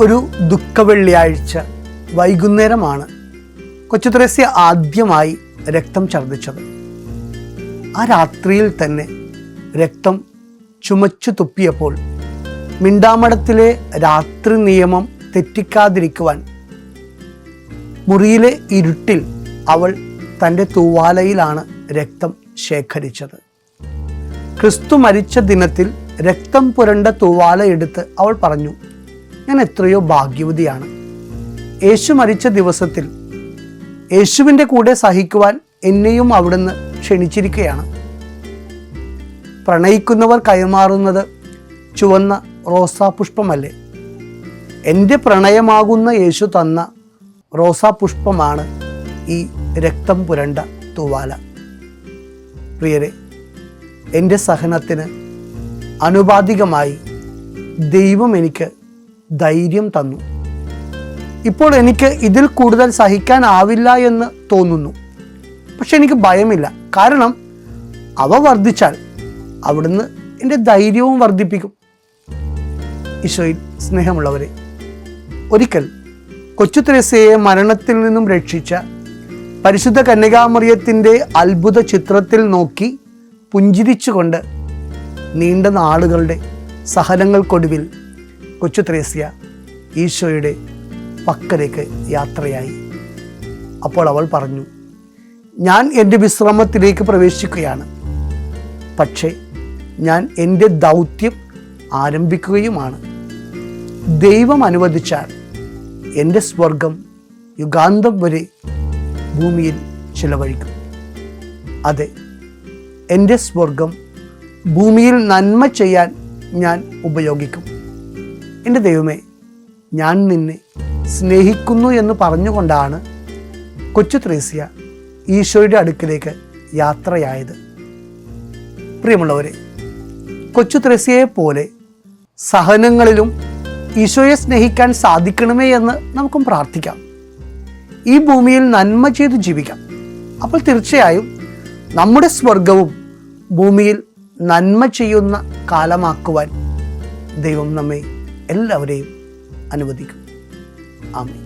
ഒരു ദുഃഖവെള്ളിയാഴ്ച വൈകുന്നേരമാണ് കൊച്ചുത്രേസ്യ ആദ്യമായി രക്തം ഛർദ്ദിച്ചത്. ആ രാത്രിയിൽ തന്നെ രക്തം ചുമച്ചു തുപ്പിയപ്പോൾ മിണ്ടാമടത്തിലെ രാത്രി നിയമം തെറ്റിക്കാതിരിക്കുവാൻ മുറിയിലെ ഇരുട്ടിൽ അവൾ തന്റെ തൂവാലയിലാണ് രക്തം ശേഖരിച്ചത്. ക്രിസ്തു മരിച്ച ദിനത്തിൽ രക്തം പുരണ്ട തൂവാല എടുത്ത് അവൾ പറഞ്ഞു ഞാൻ എത്രയോ ഭാഗ്യവതിയാണ്. യേശു മരിച്ച ദിവസത്തിൽ യേശുവിന്റെ കൂടെ സഹിക്കുവാൻ എന്നെയും അവിടുന്ന് ക്ഷണിച്ചിരിക്കുകയാണ്. പ്രണയിക്കുന്നവർ കൈമാറുന്നത് ചുവന്ന റോസാപുഷ്പമല്ലേ എന്റെ പ്രണയമാകുന്ന യേശു തന്ന റോസാപുഷ്പമാണ് ഈ രക്തം പുരണ്ട തൂവാല. പ്രിയരെ എന്റെ സഹനത്തിന് അനുപാതികമായി ദൈവം എനിക്ക് ധൈര്യം തന്നു. ഇപ്പോൾ എനിക്ക് ഇതിൽ കൂടുതൽ സഹിക്കാനാവില്ല എന്ന് തോന്നുന്നു. പക്ഷെ എനിക്ക് ഭയമില്ല. കാരണം അവ വർദ്ധിച്ചാൽ അവിടുന്ന് എന്റെ ധൈര്യവും വർദ്ധിപ്പിക്കും. ഈശോയിൽ സ്നേഹമുള്ളവരെ ഒരിക്കൽ കൊച്ചു തെരേസയെ മരണത്തിൽ നിന്നും രക്ഷിച്ച പരിശുദ്ധ കന്യകാമറിയത്തിന്റെ അത്ഭുത ചിത്രത്തിൽ നോക്കി പുഞ്ചിരിച്ചുകൊണ്ട് നീണ്ട നാളുകളുടെ സഹനങ്ങൾക്കൊടുവിൽ കൊച്ചു ത്രേസ്യ ഈശോയുടെ പക്കലേക്ക് യാത്രയായി. അപ്പോൾ അവൾ പറഞ്ഞു ഞാൻ എന്റെ വിശ്രമത്തിലേക്ക് പ്രവേശിക്കുകയാണ്. പക്ഷേ ഞാൻ എന്റെ ദൗത്യം ആരംഭിക്കുകയുമാണ്. ദൈവം അനുവദിച്ചാൽ എന്റെ സ്വർഗം യുഗാന്തം വരെ ഭൂമിയിൽ ചിലവഴിക്കും. അതെ എന്റെ സ്വർഗം ഭൂമിയിൽ നന്മ ചെയ്യാൻ ഞാൻ ഉപയോഗിക്കും. എന്റെ ദൈവമേ ഞാൻ നിന്നെ സ്നേഹിക്കുന്നു എന്ന് പറഞ്ഞുകൊണ്ടാണ് കൊച്ചു ത്രേസ്യ ഈശോയുടെ അടുക്കിലേക്ക് യാത്രയായത്. പ്രിയമുള്ളവരെ കൊച്ചു ത്രേസ്യയെ പോലെ സഹനങ്ങളിലും ഈശോയെ സ്നേഹിക്കാൻ സാധിക്കണമേ എന്ന് നമുക്കും പ്രാർത്ഥിക്കാം. ഈ ഭൂമിയിൽ നന്മ ചെയ്ത് ജീവിക്കാം. അപ്പോൾ തീർച്ചയായും നമ്മുടെ സ്വർഗവും ഭൂമിയിൽ നന്മ ചെയ്യുന്ന കാലമാക്കുവാൻ ദൈവം നമ്മെ എല്ലാവരെയും അനുവദിക്കും. ആമേ